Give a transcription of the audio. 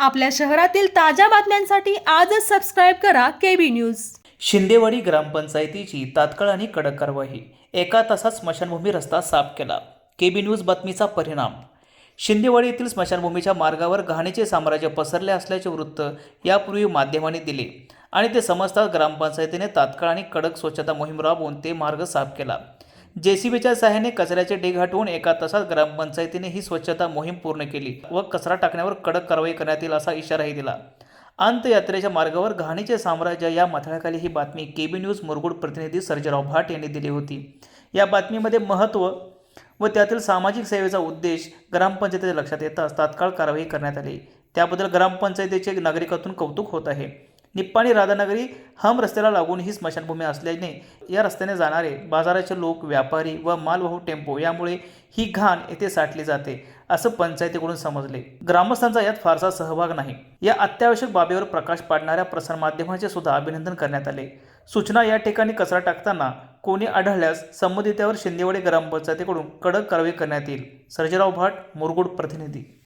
आपल्या शहरातील ताज्या बातम्यांसाठी आजच सबस्क्राईब करा केबी न्यूज शिंदेवाडी ग्रामपंचायतीची तात्काळ आणि कडक कारवाई. एका तासात स्मशानभूमी रस्ता साफ केला. केबी न्यूज बातमीचा परिणाम. शिंदेवाडी येथील स्मशानभूमीच्या मार्गावर घाणीचे साम्राज्य पसरले असल्याचे वृत्त यापूर्वी माध्यमांनी दिले आणि ते समजताच ग्रामपंचायतीने तात्काळ आणि कडक स्वच्छता मोहीम राबवून ते मार्ग साफ केला. जेसीबीच्या सहाय्याने कचऱ्याचे ढीग हटवून एका तासात ग्रामपंचायतीने ही स्वच्छता मोहीम पूर्ण केली व कचरा टाकण्यावर कडक कारवाई करण्यात येईल असा इशाराही दिला. अंतयात्रेच्या मार्गावर घाणीचे साम्राज्य या मथळ्याखाली ही बातमी केबी न्यूज मुरगुड प्रतिनिधी सर्जेराव भाट यांनी दिली होती. या बातमीमध्ये महत्त्व व त्यातील सामाजिक सेवेचा उद्देश ग्रामपंचायतीच्या लक्षात येताच तात्काळ कारवाई करण्यात आली. त्याबद्दल ग्रामपंचायतीचे नागरिकातून कौतुक होत आहे. निप्पाणी राधानगरी हम रस्त्याला लागून ही स्मशानभूमी असल्याने या रस्त्याने जाणारे बाजाराचे लोक व्यापारी व मालवाहू टेम्पो यामुळे ही घाण येथे साठली जाते असं पंचायतीकडून समजले. ग्रामस्थांचा यात फारसा सहभाग नाही. या अत्यावश्यक बाबीवर प्रकाश पाडणाऱ्या प्रसारमाध्यमांचे सुद्धा अभिनंदन करण्यात आले. सूचना या ठिकाणी कचरा टाकताना कोणी आढळल्यास संबंधितावर शिंदेवाडी ग्रामपंचायतीकडून कडक कारवाई करण्यात येईल. सर्जेराव भाट मुरगुड प्रतिनिधी.